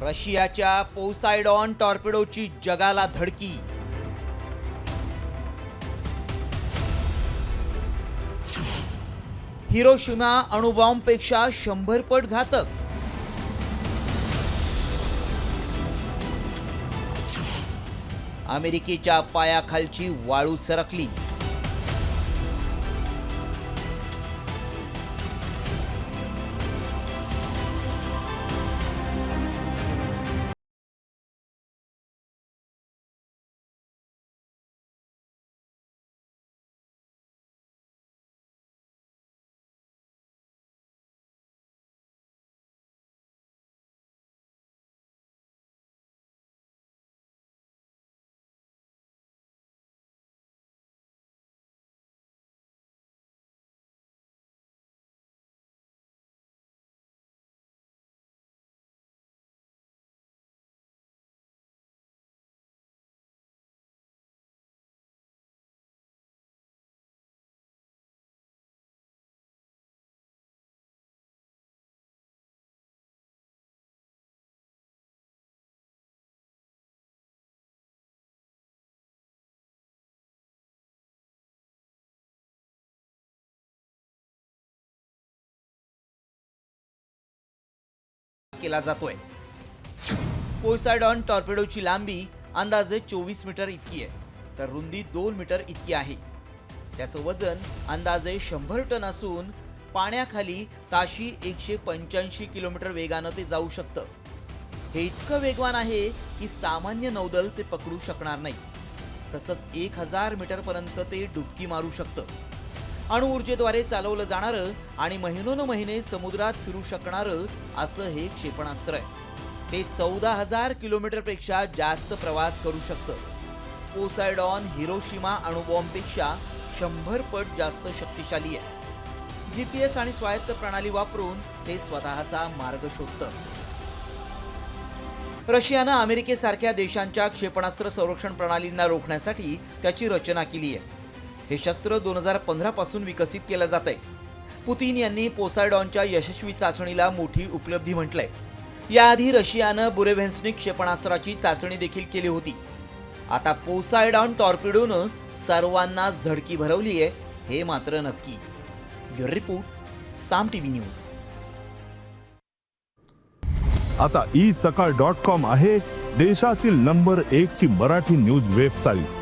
रशियाच्या पोसायडॉन टॉर्पिडोची जगाला धडकी. हिरोशिमा अणुबॉम्बपेक्षा शंभर पट घातक. अमेरिकेच्या पायाखालची वाळू सरकली. केला जातोय. पोसायडॉन टॉर्पेडोची लांबी अंदाजे चोवीस मीटर इतकी आहे तर रुंदी दोन मीटर इतकी आहे. त्याचं वजन अंदाजे शंभर टन असून पाण्याखाली ताशी एकशे पंच्याऐंशी किलोमीटर वेगानं ते जाऊ शकतं. हे इतकं वेगवान आहे की सामान्य नौदल ते पकडू शकणार नाही. तसंच एक हजार मीटरपर्यंत ते डुबकी मारू शकतं. अणुऊर्जेद्वारे चालवलं जाणारं आणि महिनोन महिने समुद्रात फिरू शकणारं असं हे क्षेपणास्त्र आहे. ते चौदा हजार किलोमीटरपेक्षा जास्त प्रवास करू शकतं. पोसायडॉन हिरोशिमा अणुबॉम्बपेक्षा शंभर पट जास्त शक्तिशाली आहे. जी पी एस आणि स्वायत्त प्रणाली वापरून ते स्वतःचा मार्ग शोधतं. रशियानं अमेरिकेसारख्या देशांच्या क्षेपणास्त्र संरक्षण प्रणालींना रोखण्यासाठी त्याची रचना केली आहे. हे शस्त्र दोन हजार पंधरा पासून विकसित केलं जात आहे. पुतीन यांनी पोसायडॉनच्या यशस्वी चाचणीला मोठी उपलब्धी म्हटलंय. याआधी रशियानं बुरेव्हेन्स्निक क्षेपणास्त्राची चाचणी देखील केली होती. आता पोसायडॉन टॉर्पिडोनं सर्वांनाच झडकी भरवली आहे हे मात्र नक्की. Report Saam TV news. आता ई सकाळ डॉट कॉम आहे देशातील नंबर एक ची मराठी न्यूज वेबसाईट.